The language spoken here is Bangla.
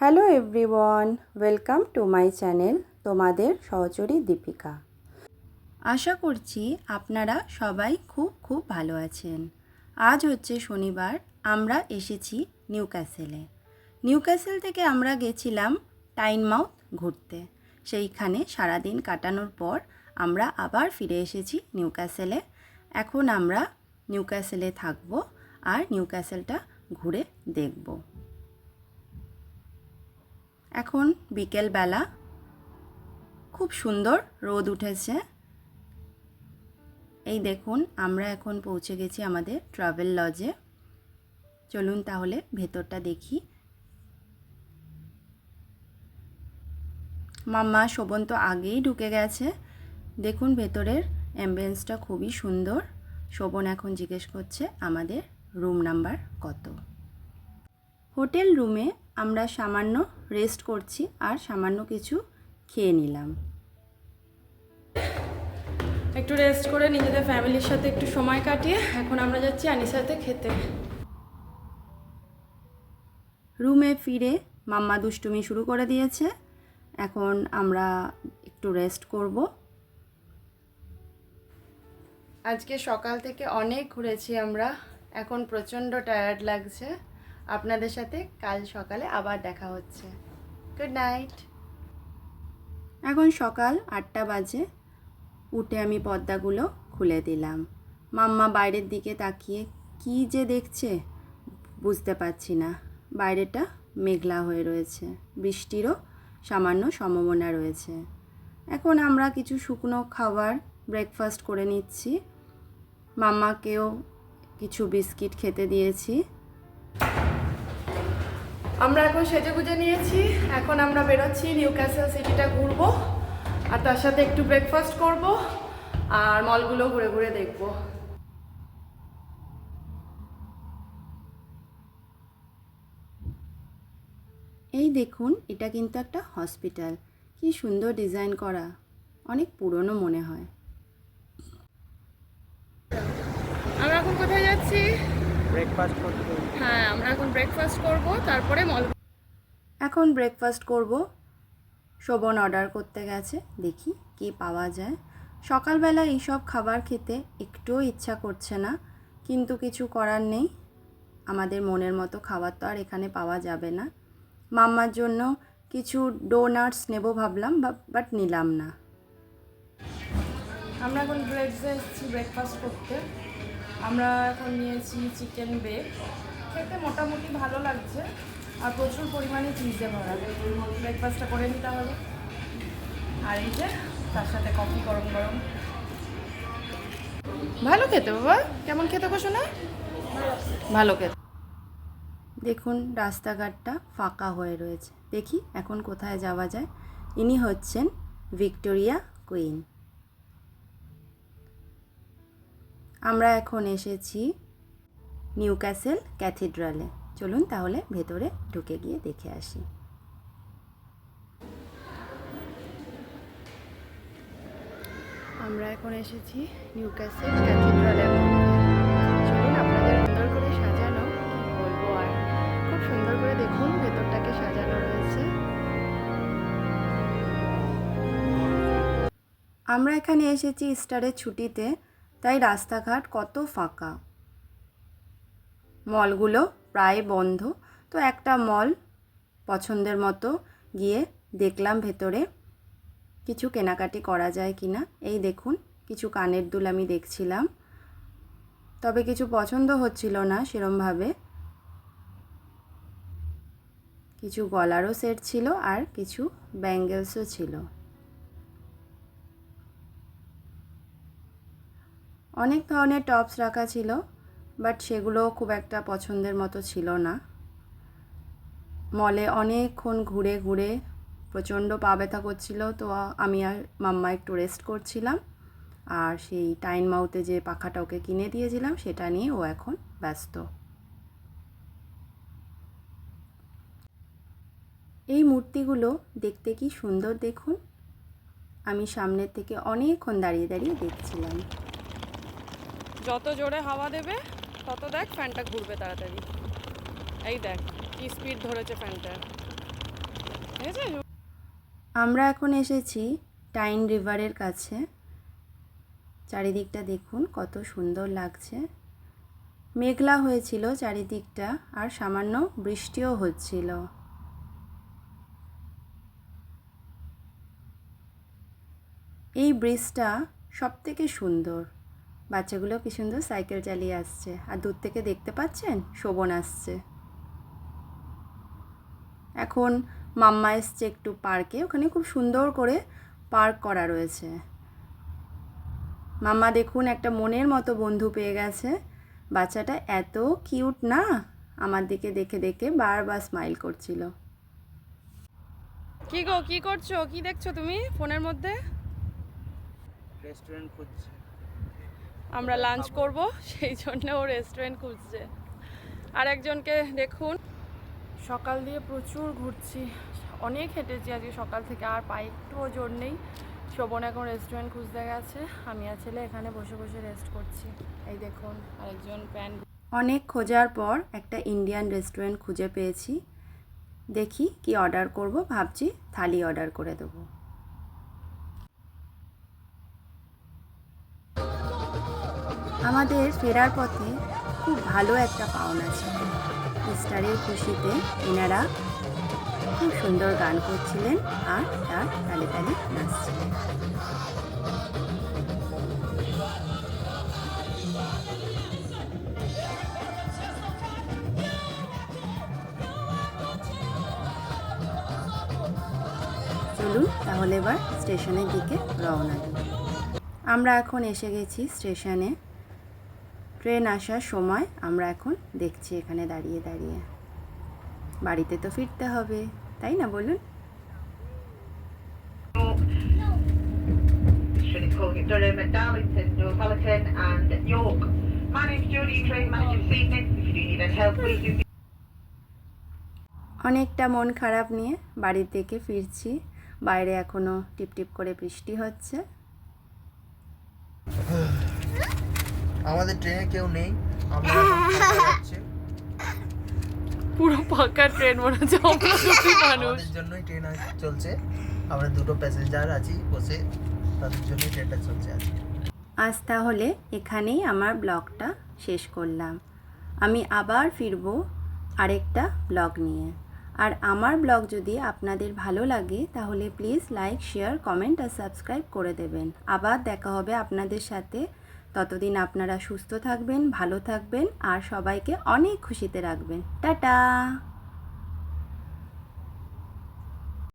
Hello everyone welcome to my channel তোমাদের সহচরী দীপিকা। আশা করছি আপনারা সবাই খুব খুব ভালো আছেন। আজ হচ্ছে শনিবার, আমরা এসেছি নিউ ক্যাসেলে নিউ ক্যাসেল থেকে আমরা গেছিলাম টাইনমাউথ ঘুরতে। সেইখানে সারাদিন কাটানোর পর আমরা আবার ফিরে এসেছি নিউ ক্যাসেলে এখন আমরা নিউ ক্যাসেলে থাকব আর নিউ ক্যাসেলটা ঘুরে দেখব। এখন বিকেলবেলা খুব সুন্দর রোদ উঠেছে। এই দেখুন, আমরা এখন পৌঁছে গেছি আমাদের ট্রাভেল লজে চলুন তাহলে ভেতরটা দেখি। মাম্মা, শোভন তো আগেই ঢুকে গেছে। দেখুন ভেতরের অ্যাম্বিয়েন্সটা খুবই সুন্দর। শোভন এখন জিজ্ঞেস করছে, আমাদের রুম নাম্বার কত? হোটেল রুমে আমরা সামান্য রেস্ট করছি আর সামান্য কিছু খেয়ে নিলাম। একটু রেস্ট করে নিজেদের ফ্যামিলির সাথে একটু সময় কাটিয়ে এখন আমরা যাচ্ছি আনিসাতে খেতে। রুমে ফিরে মাম্মা দুষ্টুমি শুরু করে দিয়েছে। এখন আমরা একটু রেস্ট করব। আজকে সকাল থেকে অনেক ঘুরেছি আমরা। এখন প্রচণ্ড টায়ার্ড লাগছে। আপনাদের সাথে কাল সকালে আবার দেখা হচ্ছে। গুড নাইট এখন সকাল আটটা বাজে। উঠে আমি পর্দাগুলো খুলে দিলাম। মাম্মা বাইরের দিকে তাকিয়ে কি যে দেখছে বুঝতে পারছি না। বাইরেটা মেঘলা হয়ে রয়েছে। বৃষ্টিরও সামান্য সম্ভাবনা রয়েছে। এখন আমরা কিছু শুকনো খাবার ব্রেকফাস্ট করে নিচ্ছি। মাম্মাকেও কিছু বিস্কিট খেতে দিয়েছি। আমরা এখন সেজে গুজে নিয়েছি। এখন আমরা বেরোচ্ছি নিউ ক্যাসেল সিটিটা ঘুরবো, আর তার সাথে একটু ব্রেকফাস্ট করব, আর মলগুলো ঘুরে ঘুরে দেখব। এই দেখুন, এটা কিন্তু একটা হসপিটাল কি সুন্দর ডিজাইন করা। অনেক পুরনো মনে হয় আমরা এখন কোথায় যাচ্ছি ব্রেকফাস্ট করতে হ্যাঁ আমরা এখন ব্রেকফাস্ট করব তারপরে মল এখন ব্রেকফাস্ট করব। শোভন অর্ডার করতে গেছে দেখি কি পাওয়া যায়। সকালবেলা এইসব খাবার খেতে একটুও ইচ্ছা করছে না কিন্তু কিছু করার নেই। আমাদের মনের মতো খাবার তো আর এখানে পাওয়া যাবে না। মাম্মার জন্য কিছু ডোনাটস নেব ভাবলাম বাট নিলাম না। আমরা এখন এসেছি ব্রেকফাস্ট করতে। আমরা এখন নিয়েছি চিকেন বেগ খেতে মোটামুটি ভালো লাগছে। আর প্রচুর পরিমাণে চিজে ভরা। ব্রেকফাস্টটা করে নিতে হবে। আর এই যে, তার সাথে কফি গরম গরম। ভালো খেতে বাবা। কেমন খেতে বসো না ভালো খেতে। দেখুন, রাস্তাঘাটটা ফাঁকা হয়ে রয়েছে। দেখি এখন কোথায় যাওয়া যায়। ইনি হচ্ছেন ভিক্টোরিয়া কুইন। আমরা এখন এসেছি নিউ ক্যাসেল ক্যাথিড্রালে। চলুন তাহলে ভেতরে ঢুকে গিয়ে দেখে আসি। আমরা এখন এসেছি নিউ ক্যাসেল ক্যাথিড্রালের চলুন আপনাদের সুন্দর করে সাজানো বলব আর খুব সুন্দর করে দেখুন ভেতরটাকে সাজানো রয়েছে। আমরা এখানে এসেছি স্টারের ছুটিতে। তাই রাস্তাঘাট কত ফাঁকা। মলগুলো প্রায় বন্ধ, তো একটা মল পছন্দের মতো গিয়ে দেখলাম ভেতরে। কিছু কেনাকাটি করা যায় কি না? এই দেখুন, কিছু কানের দুল আমি দেখছিলাম। তবে কিছু পছন্দ হচ্ছিল না সেরমভাবে। কিছু গলারও সেট ছিল আর কিছু ব্যাঙ্গেলসও ছিল। অনেক ধরনের টপস রাখা ছিল বাট সেগুলো খুব একটা পছন্দের মতো ছিল না। মলে অনেকক্ষণ ঘুরে ঘুরে প্রচণ্ড পা ব্যথা করছিল, তো আমি আর মাম্মা একটু রেস্ট করছিলাম, আর সেই টাইন মাউথে যে পাখাটা ওকে কিনে দিয়েছিলাম, সেটা নিয়ে ও এখন ব্যস্ত। এই মূর্তিগুলো দেখতে কি সুন্দর দেখুন। আমি সামনের থেকে অনেকক্ষণ দাঁড়িয়ে দাঁড়িয়ে দেখছিলাম। যত জোরে হাওয়া দেবে, তত দেখ ফ্যানটা ঘুরবে তাড়াতাড়ি। এই দেখ, কি স্পিড ধরেছে ফ্যানটা। ঠিক আমরা এখন এসেছি টাইন রিভারের কাছে। চারিদিকটা দেখুন, কত সুন্দর লাগছে। মেঘলা হয়েছিল চারিদিকটা, আর সামান্য বৃষ্টিও হচ্ছিল। এই ব্রিজটা সব থেকে সুন্দর। বাচ্চাগুলো কি সুন্দর সাইকেল চালিয়ে আসছে। আর দূর থেকে দেখতে পাচ্ছেন শোভন আসছে। এখন মাম্মা এসছে একটু পার্কে ওখানে খুব সুন্দর করে পার্ক করা রয়েছে। মাম্মা দেখুন একটা মনের মতো বন্ধু পেয়ে গেছে। বাচ্চাটা এত কিউট না? আমার দিকে দেখে দেখে বারবার স্মাইল করছিল। কি গো কি করছ? কি দেখছ তুমি ফোনের মধ্যে? রেস্টুরেন্ট খুঁজছি। আমরা লাঞ্চ করব সেই জন্য ও রেস্টুরেন্ট খুঁজছে। আর একজনকে দেখুন। সকাল দিয়ে প্রচুর ঘুরছি অনেক হেঁটেছি আজকে সকাল থেকে আর পায়ে একটুও জোর নেই। শোভন এখন রেস্টুরেন্ট খুঁজতে গেছে আমি আর ছেলে এখানে বসে বসে রেস্ট করছি। এই দেখুন আরেকজন প্যান্ট অনেক খোঁজার পর একটা ইন্ডিয়ান রেস্টুরেন্ট খুঁজে পেয়েছি। দেখি কি অর্ডার করব ভাবছি থালি অর্ডার করে দেবো। আমাদের ফেরার পথে খুব ভালো একটা পাওনা ছিল। ইস্টারের খুশিতে এনারা খুব সুন্দর গান করছিলেন আর তার তালে তালে নাচছিলেন। চলুন তাহলে এবার স্টেশনের দিকে রওনা দিই। আমরা এখন এসে গেছি স্টেশনে ট্রেন আসার সময় আমরা এখন দেখছি এখানে দাঁড়িয়ে দাঁড়িয়ে। বাড়িতে তো ফিরতে হবে, তাই না বলুন? অনেকটা মন খারাপ নিয়ে বাড়ি থেকে ফিরছি, বাইরে এখনও টিপটিপ করে বৃষ্টি হচ্ছে। আমাদের ট্রেনে কেউ নেই আমরা যাচ্ছি। পুরো ফাঁকা ট্রেন মনে হচ্ছে মানুষ আমাদের জন্যই ট্রেন চলছে। আমরা দুটো প্যাসেঞ্জার আছি বসে তাদের জন্যই ট্রেনটা চলছে আজকে। আজ তাহলে এখানেই আমার ব্লগটা শেষ করলাম। আমি আবার ফিরবো আরেকটা ব্লগ নিয়ে। আর আমার ব্লগ যদি আপনাদের ভালো লাগে তাহলে প্লিজ লাইক শেয়ার কমেন্ট আর সাবস্ক্রাইব করে দেবেন। আবার দেখা হবে আপনাদের সাথে ততদিন আপনারা সুস্থ থাকবেন ভালো থাকবেন আর সবাইকে অনেক খুশিতে রাখবেন। টাটা!